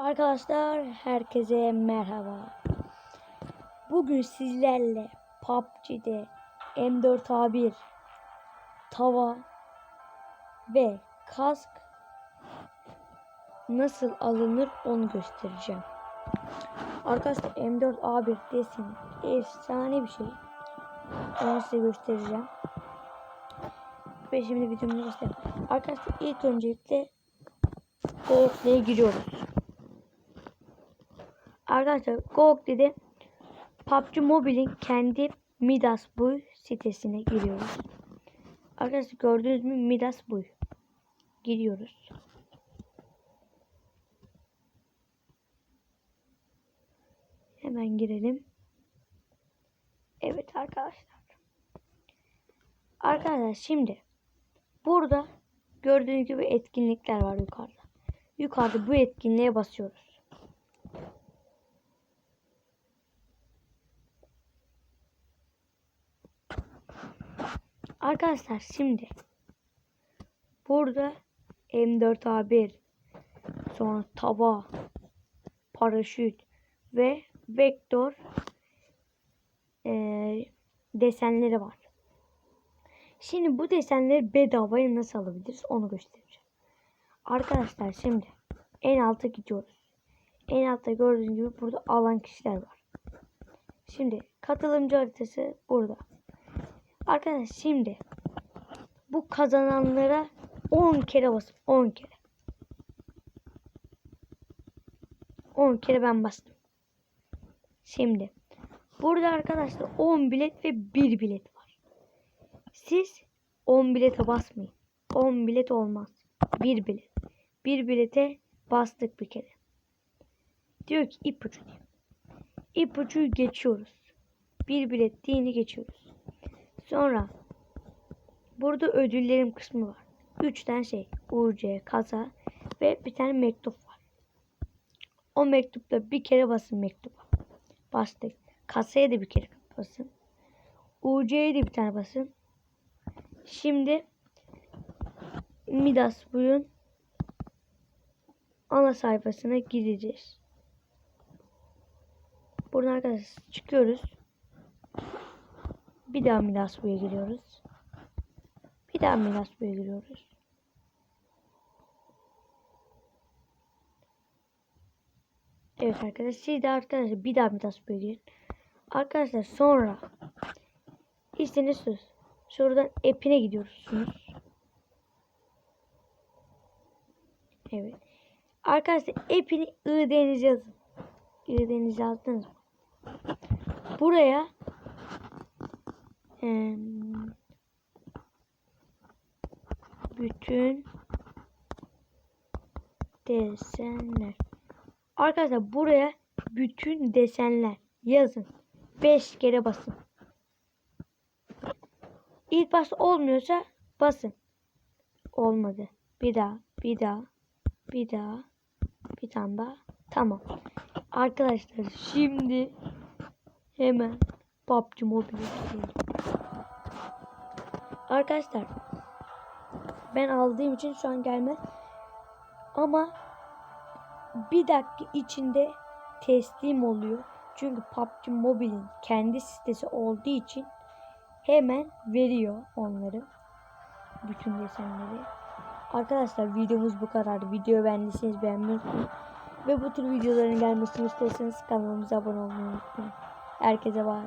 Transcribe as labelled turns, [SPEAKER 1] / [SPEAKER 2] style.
[SPEAKER 1] Arkadaşlar herkese merhaba. Bugün sizlerle PUBG'de M4A1 tava ve kask nasıl alınır onu göstereceğim. Arkadaşlar M4A1 desin efsane bir şey. Onu size göstereceğim. Ve şimdi videomuzu göstereyim. Arkadaşlar ilk öncelikle Google'ye giriyoruz. Arkadaşlar GOG dedi PUBG Mobile'in kendi Midas Buy sitesine giriyoruz. Arkadaşlar gördünüz mü Midas Buy. Giriyoruz. Hemen girelim. Evet arkadaşlar. Arkadaşlar şimdi burada gördüğünüz gibi etkinlikler var yukarıda. Yukarıda bu etkinliğe basıyoruz. Arkadaşlar şimdi burada M4A1 sonra tava paraşüt ve vektör eee, desenleri var. Şimdi bu desenleri bedavaya nasıl alabiliriz onu göstereceğim. Arkadaşlar şimdi en alta gidiyoruz. En altta gördüğünüz gibi burada alan kişiler var. Şimdi katılımcı haritası burada. Arkadaşlar şimdi bu kazananlara 10 kere basın. 10 kere. 10 kere ben bastım. Şimdi burada arkadaşlar 10 bilet ve 1 bilet var. Siz 10 bilete basmayın. 10 bilet olmaz. 1 bilet. 1 bilete bastık bir kere. Diyor ki ipucu diyor. İpucuyu geçiyoruz. 1 bilet diyeni geçiyoruz. Sonra burada ödüllerim kısmı var. 3 tane şey. UC, kasa ve bir tane mektup var. O mektupta bir kere basın mektuba. Bastık. Kasaya da bir kere basın. UC'ye de bir tane basın. Şimdi Midas buyun ana sayfasına gireceğiz. Buradan arkadaşlar çıkıyoruz. Bir daha Midas buya giriyoruz. Bir daha Midas buya giriyoruz. Evet arkadaşlar siz de arkadaşlar bir daha Midas buya girin. Arkadaşlar sonra istediğiniz şuradan app'ine gidiyorsunuz. Evet. Arkadaşlar app'ini ID'nizi yazın. ID'nizi yazdınız mı? Buraya bütün desenler. Arkadaşlar buraya bütün desenler yazın. 5 kere basın. İlk başta olmuyorsa basın. Olmadı. Bir daha, bir daha, bir daha, bir tane daha. Tamam. Arkadaşlar şimdi hemen PUBG gidiyorum. Arkadaşlar ben aldığım için şu an gelmez. Ama bir dakika içinde teslim oluyor. Çünkü PUBG Mobile'in kendi sitesi olduğu için hemen veriyor onları. Bütün desenleri. Arkadaşlar videomuz bu kadar. Video beğendiyseniz beğenmeyi unutmayın. Ve bu tür videoların gelmesini istiyorsanız kanalımıza abone olmayı unutmayın. Herkese bay.